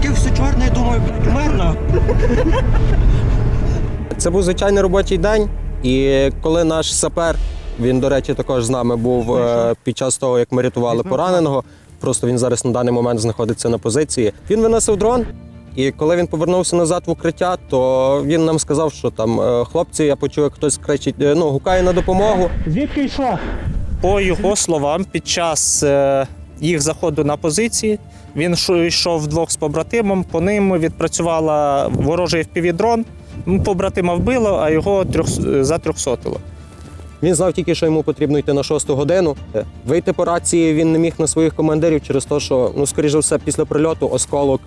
таке все чорне, я думаю, блядь, умерно. Це був звичайний робочий день, і коли наш сапер, він, до речі, також з нами був е, під час того, як ми рятували пораненого. Просто він зараз на даний момент знаходиться на позиції. Він виносив дрон, і коли він повернувся назад в укриття, то він нам сказав, що там е, хлопці, я почув, як хтось кричить, е, ну гукає на допомогу. Звідки йшла? По його словам, під час їх заходу на позиції він йшов вдвох з побратимом. По ним відпрацювала ворожий впівдрон. Побратима вбило, а його трьох, затрьохсотило. Він знав тільки, що йому потрібно йти на шосту годину. Е, Вийти по рації він не міг на своїх командирів через те, що, ну, скоріше все, після прильоту осколок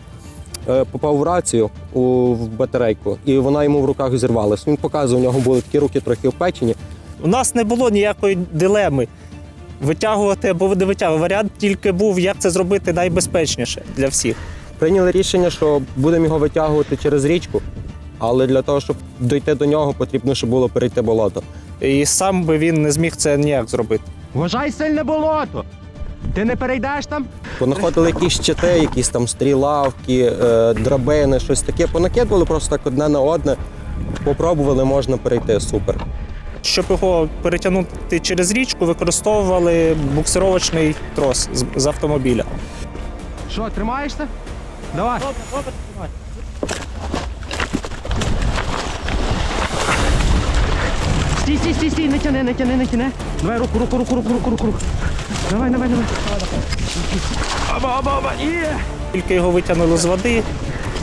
е, попав в рацію у в батарейку, і вона йому в руках зірвалась. Він показував, у нього були такі руки трохи впечені. У нас не було ніякої дилеми витягувати або не витягувати. Варіант тільки був, як це зробити найбезпечніше для всіх. Прийняли рішення, що будемо його витягувати через річку, але для того, щоб дойти до нього, потрібно, щоб було перейти болото. І сам би він не зміг це ніяк зробити. Вважай сильне болото. Ти не перейдеш там? Понаходили якісь щити, якісь там стрілавки, е, драбини, щось таке. Понакидували просто так одне на одне. Попробували, можна перейти. Супер. Щоб його перетягнути через річку, використовували буксировочний трос з, з автомобіля. Що, тримаєшся? Давай. Стій, стій, стій, стій, не тяни, не тяни, не тяни. Давай руку, руку, руку, руку, руку, руку. руку. Давай, давай, давай. Оба, оба, оба. Є. Тільки його витягнули з води,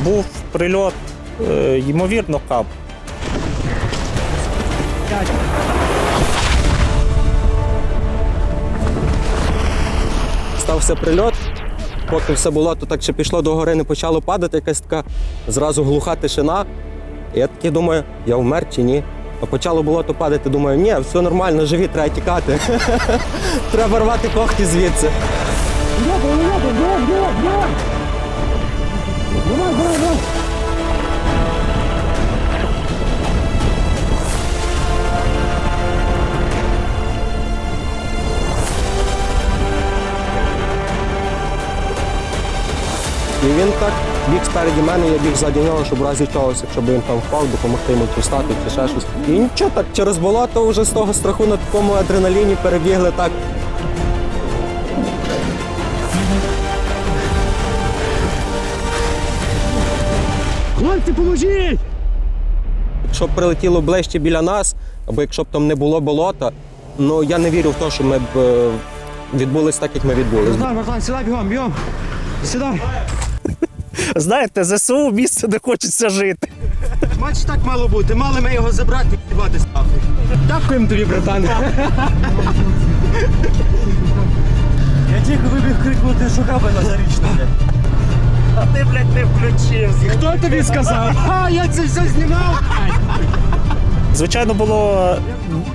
був прильот, е, ймовірно, кап. Стався прильот. Поки все було, то так ще пішло до гори, не почало падати, якась така зразу глуха тишина. І я таки думаю, я вмер чи ні. А почало було то падати, думаю, ні, все нормально, живі, треба тікати. треба рвати когті звідси. І він так біг спереді мене, я біг ззаді нього, щоб в разі чогось, якщо б він там впав, допомогти йому встати, чи ще щось. І нічого так через болото вже з того страху на такому адреналіні перебігли так. Хлопці, поможіть! Якщо б прилетіло ближче біля нас, або якщо б там не було болота, ну я не вірю в те, що ми б е, відбулись так, як ми відбулись. Богдан, Богдан, сідай бігом, бігом. Сідай. Знаєте, ЗСУ місце, де хочеться жити. Бачиш, так мало бути. Мали ми його забрати і їбати ставки. Дякуємо тобі, братан. Я тільки вибіг крикнути, що каби на зарічну. А ти, блядь, не включився. Хто тобі сказав? А, я це все знімав. Звичайно, було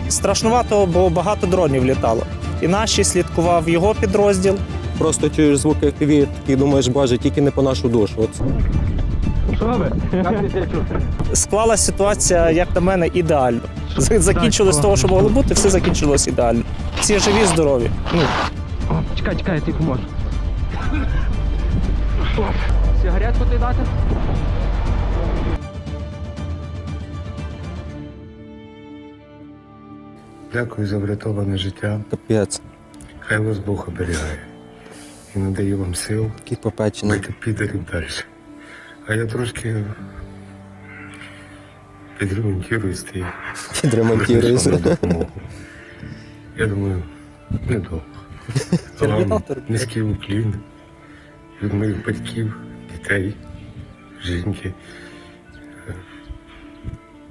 страшнувато, бо багато дронів літало. І наші слідкував його підрозділ. Просто чуєш звуки FPV і думаєш, боже, тільки не по нашу душу. От Склалася ситуація, як на мене, ідеально. Закінчилось з того, що могло бути, все закінчилось ідеально. Всі живі, здорові. Ну, О, чекай, чекай, я тобі поможу. Сигаретку ти дати? Дякую за врятоване життя. капець, Хай вас Бог оберігає і надає вам сил попечений. бити підерів далі. А я трошки підремонтуюсь і допомогу. Я думаю, недовго. Вам низький уклін від моїх батьків, дітей, жінки.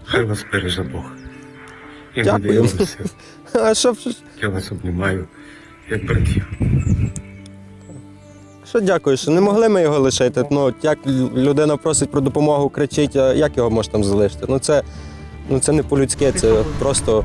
Хай вас береже Бог. І Дякую. надає вам сил. А що, Я вас обнімаю, як братів. Що дякую, що не могли ми його лишити. Ну, як людина просить про допомогу, кричить, як його можна там залишити? Ну це, ну, це не по-людськи, це просто